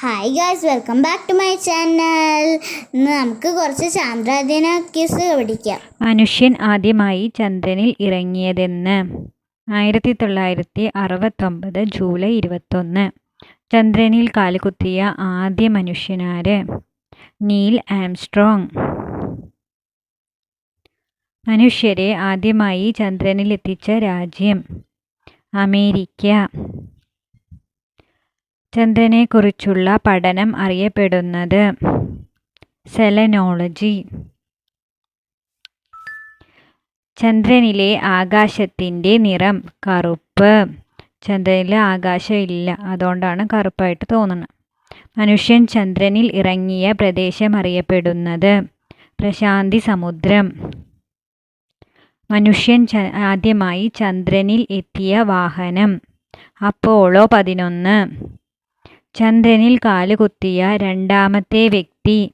Hi guys welcome back to my channel ഇന്ന് നമുക്ക് കുറച്ച് ചാന്ദ്രദിന ക്യൂസ് പഠിക്കാം. മനുഷ്യൻ ആദ്യമായി ചന്ദ്രനിൽ ഇറങ്ങിയതെന്ന്. ആയിരത്തി തൊള്ളായിരത്തി അറുപത്തൊമ്പത് ജൂലൈ ഇരുപത്തൊന്ന്. ചന്ദ്രനിൽ കാലുകുത്തിയ ആദ്യ മനുഷ്യനാര്? Neil Armstrong. മനുഷ്യരെ ആദ്യമായി ചന്ദ്രനിൽ എത്തിച്ച രാജ്യം അമേരിക്ക. ചന്ദ്രനെക്കുറിച്ചുള്ള പഠനം അറിയപ്പെടുന്നത് സെലനോളജി. ചന്ദ്രനിലെ ആകാശത്തിന്റെ നിറം കറുപ്പ്. ചന്ദ്രനിൽ ഇല്ല അതുകൊണ്ടാണ് കറുപ്പായിട്ട് തോന്നുന്നത്. മനുഷ്യൻ ചന്ദ്രനിൽ ഇറങ്ങിയ പ്രദേശം അറിയപ്പെടുന്നത് പ്രശാന്തി സമുദ്രം. മനുഷ്യൻ ച ആദ്യമായി ചന്ദ്രനിൽ എത്തിയ വാഹനം അപ്പോളോ പതിനൊന്ന്. ചന്ദ്രനിൽ കാലുകുത്തിയ രണ്ടാമത്തെ വ്യക്തി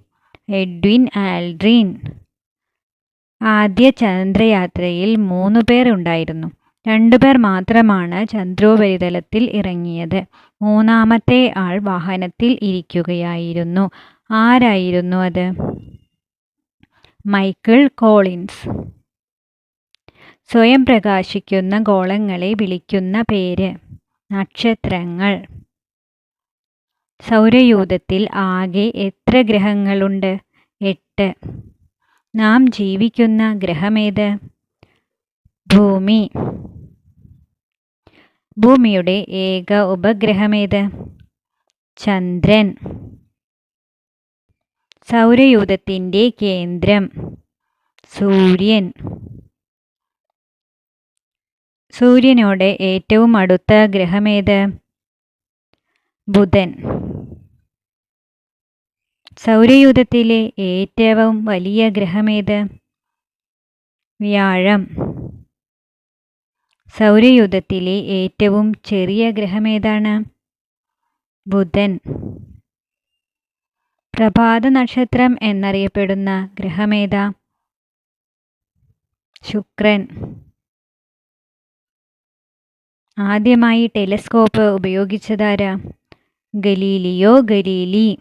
എഡ്വിൻ ആൽഡ്രിൻ. ആദ്യ ചന്ദ്രയാത്രയിൽ മൂന്ന് പേർ ഉണ്ടായിരുന്നു. രണ്ടു പേർ മാത്രമാണ് ചന്ദ്രോപരിതലത്തിൽ ഇറങ്ങിയത്. മൂന്നാമത്തെ ആൾ വാഹനത്തിൽ ഇരിക്കുകയായിരുന്നു. ആരായിരുന്നു അത്? Michael Collins. സ്വയം പ്രകാശിക്കുന്ന ഗോളങ്ങളെ വിളിക്കുന്ന പേര് നക്ഷത്രങ്ങൾ. സൗരയൂഥത്തിൽ ആകെ എത്ര ഗ്രഹങ്ങളുണ്ട്? എട്ട്. നാം ജീവിക്കുന്ന ഗ്രഹമേത്? ഭൂമി. ഭൂമിയുടെ ഏക ഉപഗ്രഹമേത്? ചന്ദ്രൻ. സൗരയൂഥത്തിന്റെ കേന്ദ്രം സൂര്യൻ. സൂര്യനോട് ഏറ്റവും അടുത്ത ഗ്രഹമേത്? ബുധൻ. സൗരയൂഥത്തിലെ ഏറ്റവും വലിയ ഗ്രഹമേത്? വ്യാഴം. സൗരയൂഥത്തിലെ ഏറ്റവും ചെറിയ ഗ്രഹമേതാണ്? ബുധൻ. പ്രഭാത നക്ഷത്രം എന്നറിയപ്പെടുന്ന ഗ്രഹമേതാ? ശുക്രൻ. ആദ്യമായി ടെലിസ്കോപ്പ് ഉപയോഗിച്ചതാരാ? Galileo Galilei.